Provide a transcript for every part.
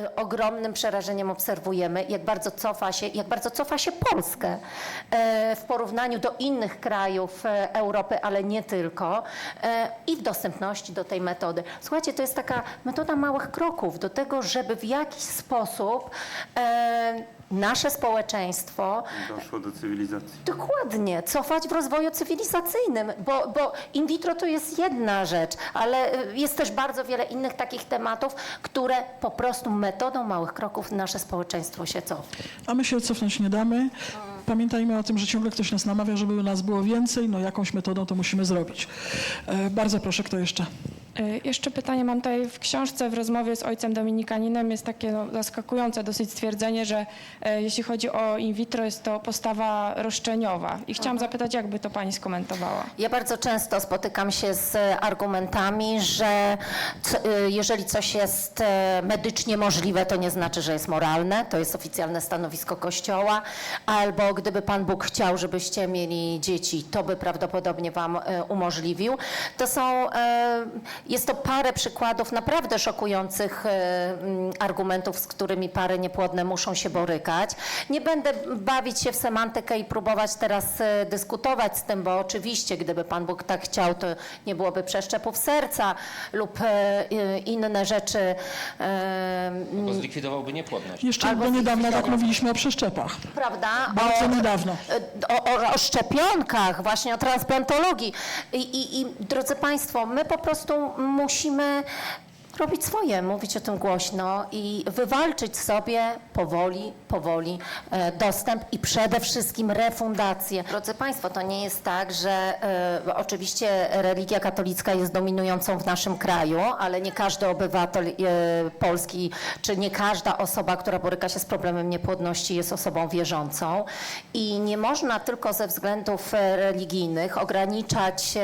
y, ogromnym przerażeniem obserwujemy, jak bardzo cofa się, jak bardzo cofa się Polskę e, w porównaniu do innych krajów e, Europy, ale nie tylko, i w dostępności do tej metody. Słuchajcie, to jest taka metoda małych kroków do tego, żeby w jakiś sposób nasze społeczeństwo Doszło do cywilizacji. Dokładnie, cofać w rozwoju cywilizacyjnym, bo, bo in vitro to jest jedna rzecz, ale y, jest też bardzo wiele innych takich tematów, które po prostu metodą małych kroków nasze społeczeństwo się cofa. A my się cofnąć nie damy. Pamiętajmy o tym, że ciągle ktoś nas namawia, żeby nas było więcej. No jakąś metodą to musimy zrobić. E, bardzo proszę, kto jeszcze? Y, Jeszcze pytanie mam tutaj w książce w rozmowie z ojcem dominikaninem jest takie no, zaskakujące dosyć stwierdzenie, że e, jeśli chodzi o in vitro jest to postawa roszczeniowa i chciałam zapytać, jakby to pani skomentowała. Ja bardzo często spotykam się z argumentami, że c- y, jeżeli coś jest e, medycznie możliwe, to nie znaczy, że jest moralne. To jest oficjalne stanowisko Kościoła. Albo gdyby Pan Bóg chciał, żebyście mieli dzieci, to by prawdopodobnie Wam e, umożliwił. To są, e, jest to parę przykładów naprawdę szokujących e, mm, argumentów, z którymi pary niepłodne muszą się borykać. Nie będę bawić się w semantykę i próbować teraz e, dyskutować z tym, bo oczywiście, gdyby Pan Bóg tak chciał, to nie byłoby przeszczepów serca lub e, inne rzeczy. e, Bo zlikwidowałby niepłodność. Jeszcze Albo do niedawna tak mówiliśmy o przeszczepach. Prawda? Bardzo O- niedawno. o, o, o szczepionkach, właśnie o transplantologii. I, i, I drodzy Państwo, my po prostu musimy robić swoje, mówić o tym głośno i wywalczyć sobie powoli, powoli e, dostęp i przede wszystkim refundację. Drodzy Państwo, to nie jest tak, że e, oczywiście religia katolicka jest dominującą w naszym kraju, ale nie każdy obywatel e, Polski, czy nie każda osoba, która boryka się z problemem niepłodności jest osobą wierzącą i nie można tylko ze względów religijnych ograniczać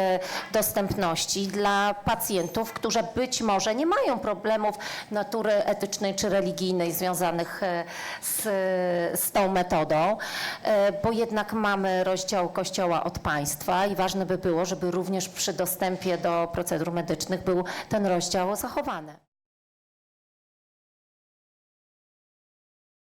dostępności dla pacjentów, którzy być może nie mają problemów natury etycznej czy religijnej związanych e, z, z tą metodą, e, bo jednak mamy rozdział Kościoła od państwa i ważne by było, żeby również przy dostępie do procedur medycznych był ten rozdział zachowany.